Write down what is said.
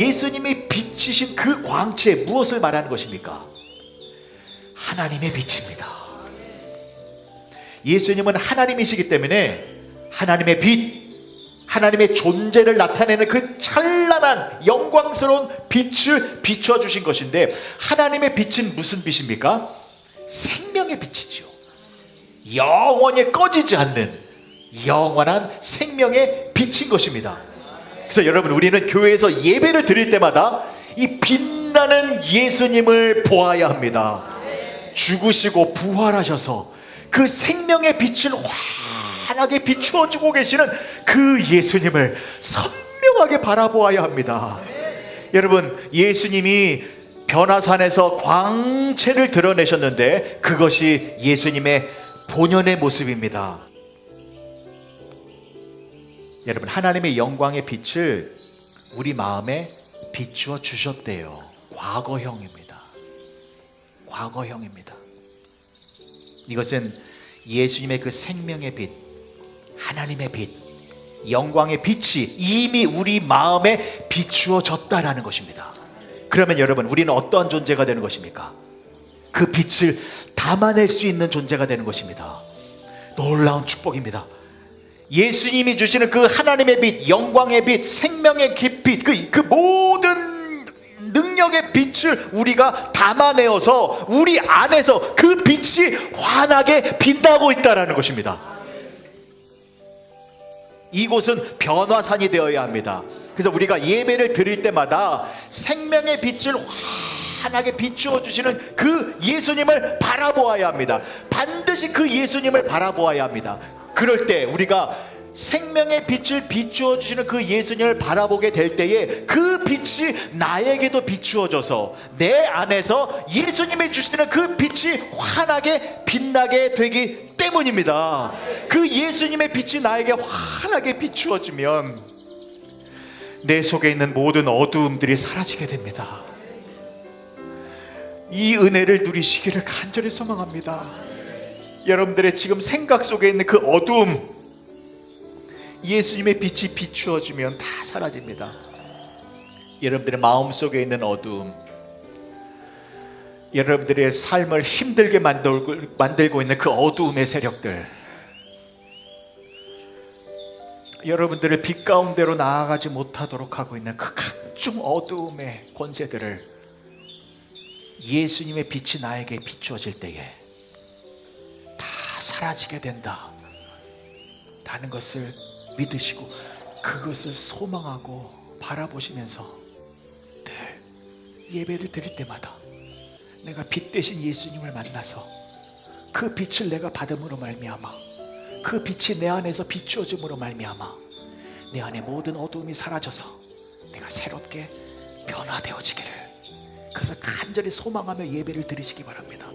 예수님이 비치신 그 광채 무엇을 말하는 것입니까? 하나님의 빛입니다. 예수님은 하나님이시기 때문에 하나님의 빛, 하나님의 존재를 나타내는 그 찬란한 영광스러운 빛을 비추어 주신 것인데 하나님의 빛은 무슨 빛입니까? 생명의 빛이지요. 영원히 꺼지지 않는 영원한 생명의 빛인 것입니다. 그래서 여러분 우리는 교회에서 예배를 드릴 때마다 이 빛나는 예수님을 보아야 합니다. 죽으시고 부활하셔서 그 생명의 빛을 환하게 비추어 주고 계시는 그 예수님을 선명하게 바라보아야 합니다. 여러분 예수님이 변화산에서 광채를 드러내셨는데 그것이 예수님의 본연의 모습입니다. 여러분 하나님의 영광의 빛을 우리 마음에 비추어 주셨대요. 과거형입니다. 과거형입니다. 이것은 예수님의 그 생명의 빛, 하나님의 빛, 영광의 빛이 이미 우리 마음에 비추어졌다라는 것입니다. 그러면 여러분, 우리는 어떠한 존재가 되는 것입니까? 그 빛을 담아낼 수 있는 존재가 되는 것입니다. 놀라운 축복입니다. 예수님이 주시는 그 하나님의 빛, 영광의 빛, 생명의 빛, 그, 그 모든 능력의 빛을 우리가 담아내어서 우리 안에서 그 빛이 환하게 빛나고 있다라는 것입니다. 이곳은 변화산이 되어야 합니다. 그래서 우리가 예배를 드릴 때마다 생명의 빛을 환하게 비추어 주시는 그 예수님을 바라보아야 합니다. 반드시 그 예수님을 바라보아야 합니다. 그럴 때 우리가 생명의 빛을 비추어 주시는 그 예수님을 바라보게 될 때에 그 빛이 나에게도 비추어져서 내 안에서 예수님이 주시는 그 빛이 환하게 빛나게 되기 때문입니다. 그 예수님의 빛이 나에게 환하게 비추어지면 내 속에 있는 모든 어두움들이 사라지게 됩니다. 이 은혜를 누리시기를 간절히 소망합니다. 여러분들의 지금 생각 속에 있는 그 어두움 예수님의 빛이 비추어지면 다 사라집니다. 여러분들의 마음 속에 있는 어두움, 여러분들의 삶을 힘들게 만들고, 만들고 있는 그 어두움의 세력들, 여러분들의 빛 가운데로 나아가지 못하도록 하고 있는 그 각종 어두움의 권세들을 예수님의 빛이 나에게 비추어질 때에 다 사라지게 된다. 라는 것을 믿으시고 그것을 소망하고 바라보시면서 늘 예배를 드릴 때마다 내가 빛 대신 예수님을 만나서 그 빛을 내가 받음으로 말미암아 그 빛이 내 안에서 비추어짐으로 말미암아 내 안에 모든 어두움이 사라져서 내가 새롭게 변화되어지기를 그래서 간절히 소망하며 예배를 드리시기 바랍니다.